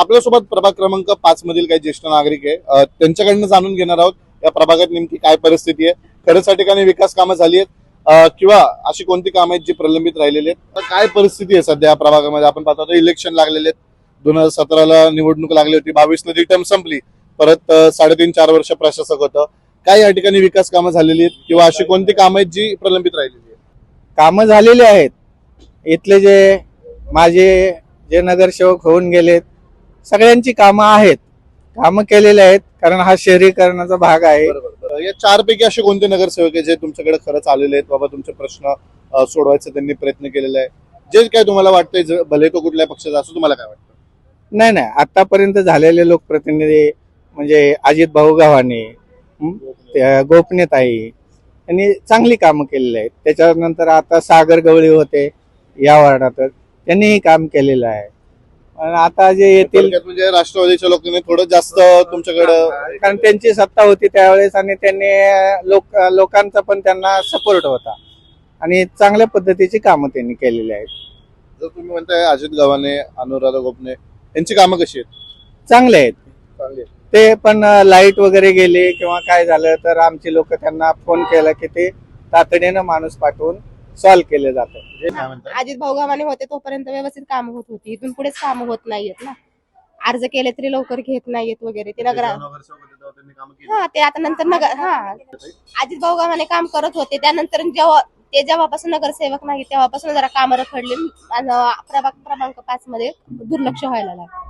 आपल्यासोबत प्रभाग क्रमांक पाच मधील काही ज्येष्ठ नागरिक आहे. त्यांच्याकडनं जाणून घेणार आहोत या प्रभागात नेमकी काय परिस्थिती आहे. खरंच या ठिकाणी विकास कामं झाली आहेत. किंवा अशी कोणती कामं आहेत जी प्रलंबित राहिलेली आहेत? तर काय परिस्थिती आहे सध्या या प्रभागामध्ये? आपण पाहतो इलेक्शन लागलेले आहेत. दोन हजार सतराला निवडणूक लागली होती. बावीस ला ती टर्म संपली. परत साडेतीन चार वर्ष प्रशासक होतं. काय या ठिकाणी विकास कामं झालेली आहेत? किंवा अशी कोणती कामं आहेत जी प्रलंबित राहिलेली आहेत? कामं झालेली आहेत. इथले जे माझे जे नगरसेवक होऊन गेलेत सगळ्यांची कामं आहेत. कामं केलेली आहेत कारण हा शहरीकरणाचा भाग आहे. बरोबर या चार पैकी असे कोणते नगरसेवक आहे जे तुमच्याकडे खरंच आलेले आहेत? बाबा तुमचे प्रश्न अ, सोडवायचा त्यांनी प्रयत्न केलेला आहे जे काय तुम्हाला वाटतंय ज- भले तो कुठल्या पक्षाचा असं तुम्हाला काय वाटतं? नाही नाही. आतापर्यंत झालेले लोकप्रतिनिधी म्हणजे अजित भाऊ गव्हाणे त्या गोपनीयताई यांनी चांगली कामं केलेली आहेत. त्याच्यानंतर आता सागर गवळी होते या वार्डात. त्यांनीही काम केलेलं आहे. आणि आता जे येतील थोडक्यात म्हणजे राष्ट्रवादीच्या लोकांनी थोडं जास्त तुमच्याकडं कारण त्यांची सत्ता होती त्यावेळेस आणि त्यांनी लोक लोकांचा पण त्यांना सपोर्ट होता. आणि चांगल्या पद्धतीची कामं त्यांनी केलेली आहेत. जर तुम्ही म्हणताय अजित गव्हाणे अनुराधा गोपने यांची कामं कशी आहेत? चांगले आहेत. चांगली आहेत. ते पण लाइट वगैरे गेली किंवा काय झालं तर आमची लोक त्यांना फोन केला की ते तातडीनं माणूस पाठवून सॉल्व्ह केले जातं. जे काय म्हणताय अजित भाऊ गव्हाणे होते तोपर्यंत व्यवस्थित काम होत होती. इथून पुढेच काम होत नाहीयेत ना. अर्ज केले तरी लवकर घेत नाहीयेत वगैरे. ते नगर. हा ते आता नंतर नगर हा. अजित भाऊ गव्हाणे काम करत होते. त्यानंतर जेव्हा ते जेव्हापासून नगरसेवक नाही तेव्हापासून जरा कामं रखडली. प्रभाग क्रमांक पाच मध्ये दुर्लक्ष व्हायला लागलं.